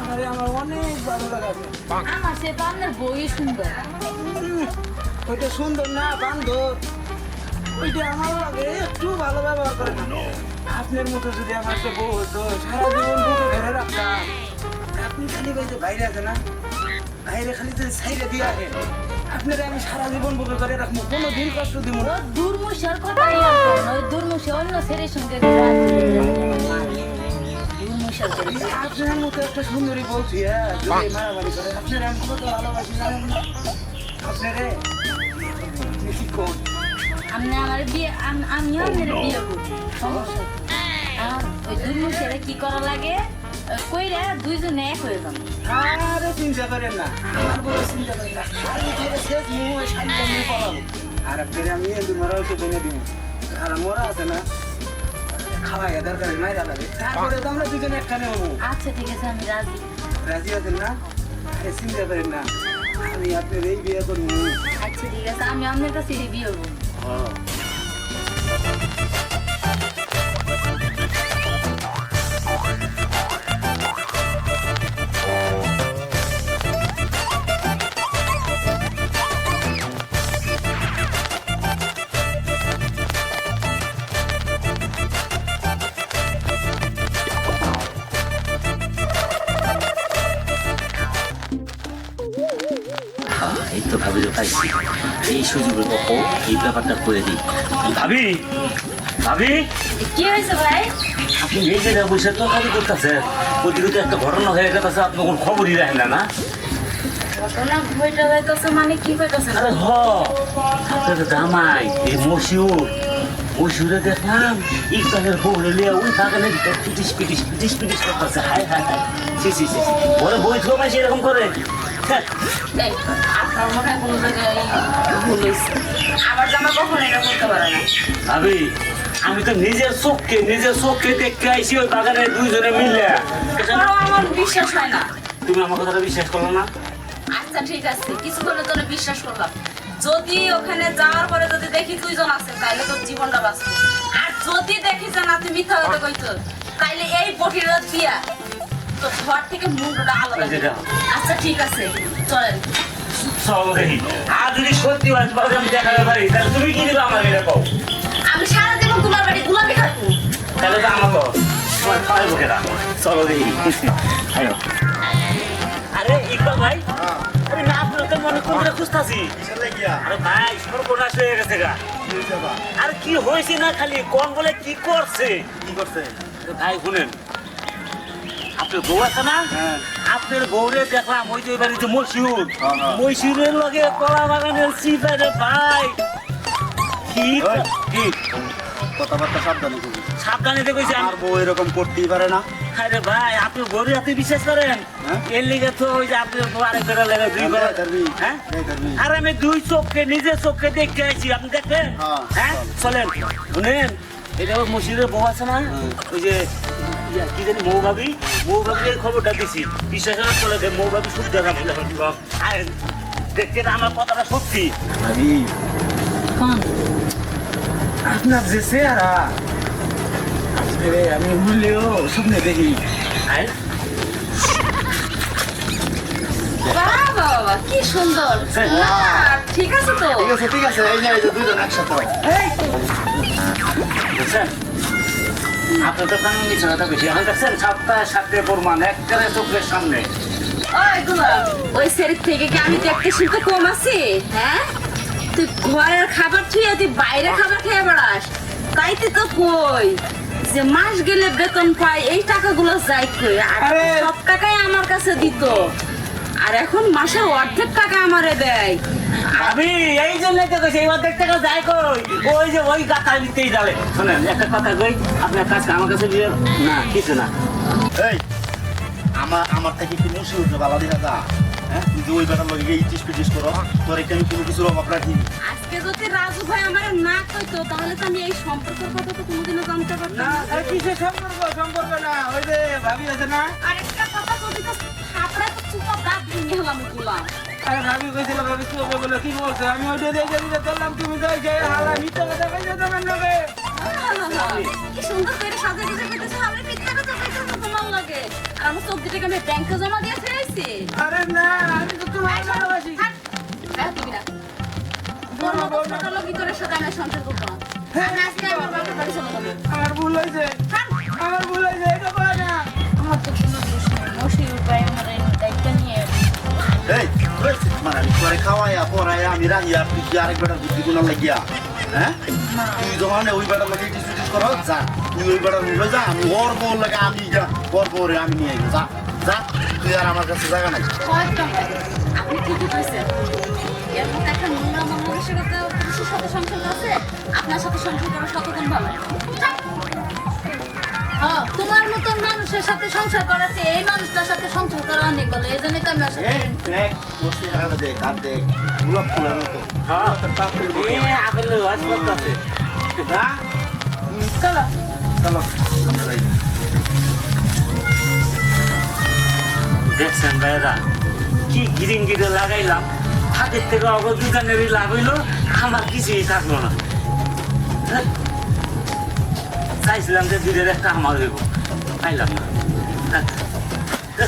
আমারে আমার অনেক ভালো লাগাছে আমার সে তো আপনার বই সুন্দর। ওইটা সুন্দর না বান্ধব ওইটা আমার লাগে একটু ভালো ব্যবহার করে না। আপনার মতো যদি আমার একটা বউ হতো সারা জীবন বুকে ধরে রাখতাম। আপনি খালি বলতে বাইরে আছে না? বাইরে খালি যদি সাইডে দিয়ে আসেন। আপনারা আমি সারা জীবন বুকে করে রাখব কোনো দিন কষ্ট দিব না। দুর্মুষের না, ওই দুর্মুষে অন্য ছেলের সঙ্গে আপনার মতো একটা সুন্দরী বলছি হ্যাঁ মারামারি করে আপনারা আমি কত ভালোবাসি জানেন না? আপনারে আপনি আমার বিয়ে আম- আমিও আমার বিয়ে করব সমস্যা কি? ওই দুর্মুষের কি করা লাগে? কইরা দুইজনে এক হয়ে যাব আরে চিন্তা করেন না আমার বড় চিন্তা করেন না। শাড়ি ধরে শেষ মুখ শাড়িটা নিয়ে পলাবো আর আপনারে আমি এন্দুর মারা হচ্ছে কিনে দিব। আর মোরা আছে না খাওয়াই দরকার মাইরা লাগে তারপরে তো আমরা দুজনে একখানে হব। আচ্ছা ঠিক আছে আমি রাজি। রাজি আছেন না? আরে চিন্তা করেন না আমি আপনার এই বিয়ে করব। আচ্ছা ঠিক আছে আমি আপনার কাছে বিয়ে করব। এই ভাবি পাইছি এই সুযোগে কত এই ব্যাপারটা করে দিই। ভাবি ভাবি? কি হয়েছে ভাই? আপনি এই জায়গায় বসে তো করতেছে ওদিকে তো একটা ঘটনা হয়ে গেছে আপনি কোনো খবরই রাখেন না মানে কি কইতেছেন আরে হ আপনার জামাই এই মশিউর। মশিউরে দেখলাম ইকবালের বউ লিয়া ওই বাগানে পিটিস পিটিস পিটিস পিটিস করতেছে। হায় হায় হায়। সি সি সি বলে বই করে? ভাবি আমি তো নিজের চোখকে নিজের চোখকে দেখতে আইসি ওই বাগানে দুইজনে মিললে। আমার বিশ্বাস হয় না তুমি আমার কথাটা বিশ্বাস করো না? আচ্ছা ঠিক আছে। কিছুক্ষণের জন্য বিশ্বাস করলাম। যদি ওখানে যাওয়ার পরে যদি দেখি দুইজন আছে তাইলে তোর জীবনটা বাঁচবে। আর যদি দেখি যে না তুই মিথ্যা কথা কইতো, তাইলে এই বটির দিয়া তোর ঘর থেকে আলাদা। আচ্ছা ঠিক আছে চলেন। আর যদি সত্যি তোমাকে দেখাতে পারি তাহলে তুমি কি দিবে আমার এটা কও? আমি সারা জীবন তোমার বাড়ি গুলাবি খাব তাহলে তো আমার তোমার খাওয়াই বুকেরা চলো দেখি। আরে ইকবাল ভাই। আরে না আপনার তো মনে কোনটা খুঁজতাছি? আরে ভাই সর্বনাশ হয়ে গেছে গা। আর কি হয়েছে না খালি? কোন বলে কি করছে? কি করছে? ভাই শুনেন। আপনার বউ আছে না? হ্যাঁ। আপনার বউরে দেখলাম ওই যে বাড়িতে মশিউর হ্যাঁ, হ্যাঁ। লগে কলা বাগানের সিপারে ভাই। কথাবার্তা সাবধানে করবি সাবধানে দেখেছি আমার বউ এরকম করতেই পারে না। আরে ভাই আপনি গরু আপনি বিশ্বাস করেন? হ্যাঁ? এর লিগে তো ওই যে আপনি আরেক বেড়া লেগে দুই বেড়া। হ্যাঁ? আর আমি দুই চোখকে নিজের চোখকে দেখতে আইছি আপনি দেখবেন? হ্যাঁ, চলেন। শুনেন এটা মসজিদের বউ আছে না। ওই যে কি জানি মৌ ভাবি মৌ ভাবির খবরটা দিছি। বিশ্বাস চলে যে মৌ ভাবি শুদ্ধ দেখা আর দেখতে না আমার কথাটা সত্যি? ভাবি। আপনার যে চেহারা। আমি ভুললেও স্বপ্নে দেখি। আর? বাবা বাবা কি সুন্দর। হ্যাঁ। ঠিক আছে তো। ঠিক আছে ঠিক আছে এই যে দুজন একসাথে। বুঝছেন আপনার তো কারণ বেশি। এখন দেখছেন সাতটা সাতটা প্রমাণ একবারে চোখের সামনে। ওই থেকে কি আমি দেখতে শুনতে কম আছি? হ্যাঁ? তুই ঘরের খাবার থুয়ে তুই বাইরে খাবার খেয়ে বেড়াস। তাইতে তো কই যে মাস গেলে বেতন পাই এই টাকাগুলো যাই কই? আর! সব টাকাই আমার কাছে দিত। আর এখন মাসে অর্ধেক টাকা আমারে দেয়। আমি এই জন্য তো কইছি এই অর্ধেক টাকা যাই কই। ওই যে ওই গাথা নিতেই যাবে। শোনেন একটা কথা কই আপনার কাছে আমার কাছে বিয়ে না কিছু না। এই আমার আমার থেকে কি মুসি উঠবে বালা দিনা যা। হ্যাঁ? তুই যে ওই বেটার লগে ইটিস পিটিস করো তোর একটা আমি কোনো কিছু অভাব রাখি আজকে যদি রাজু ভাই আমার না কইতো তাহলে তো আমি এই সম্পর্কের কথা তো কোনোদিনও জানতে পারতাম না। আর কিসের সম্পর্ক? সম্পর্ক না ওই যে ভাবি আছে না? আরেকটা কথা যদি তো তো চুপা দাঁত ভেঙে হলাম গোলাম আরে ভাবি কইছিল ভাবি চলবে বলে কি বলছে? আমি ওইটা তুমি যাই যাই হালা মিথ্যা কথা কইছো তোমার লোকে কি সুন্দর করে সাজা গুজে আমরা মিথ্যা কথা কইতেছে তোমার লাগে। আর আমার চোখ দুটোকে আমি ব্যাংকে জমা দিয়ে ফেলেছি আরে না আমি তো তোমার ভালোবাসি। থাক, হ্যাঁ, তুমি না। তোর মতো ছোট লোকই করে সাথে আমি আর সংসার আমি আজকে আমার বাপের বাড়ি চলে যাব। আমার ভুল হয়েছে। আমার ভুল হয়েছে এটা করে না। আমার তো কোনো দোষ নেই। আমার দায়িত্ব নিয়ে এই মানে আমি খাওয়াইয়া পড়াইয়া আমি রাখিয়া তুই কি আরেক বেটার বুদ্ধি গুণা লাগিয়া? হ্যাঁ? তুই যখন ওই বেটার লাগে করো যা। তুই ওই বেটার নিয়ে যা আমি ওর বউ লাগে আমি যা ওর বউরে আমি নিয়ে যা। যা তুই আর আমার কাছে জায়গা নাই। আপনি ঠিকই কইছেন। এর মধ্যে একটা নোংরা মানসিকতা পুরুষের সাথে সংসার আছে, আপনার সাথে সংসার করা শতগুণ ভালো। মানুষের সাথে সংসার করাতে এই মানুষটার সাথে সংসার করা অনেক ভালো এই জন্য তো আমি আসলে হ্যাঁ। চলো। যাই। দেখছেন ভাইরা কি গিরিং গিরে লাগাইলাম। হাতের থেকে অগর দোকানেরই লাভ হইল আমার কিছুই থাকল না। চাইছিলাম যে দুধের একটা আমার 太冷了。看这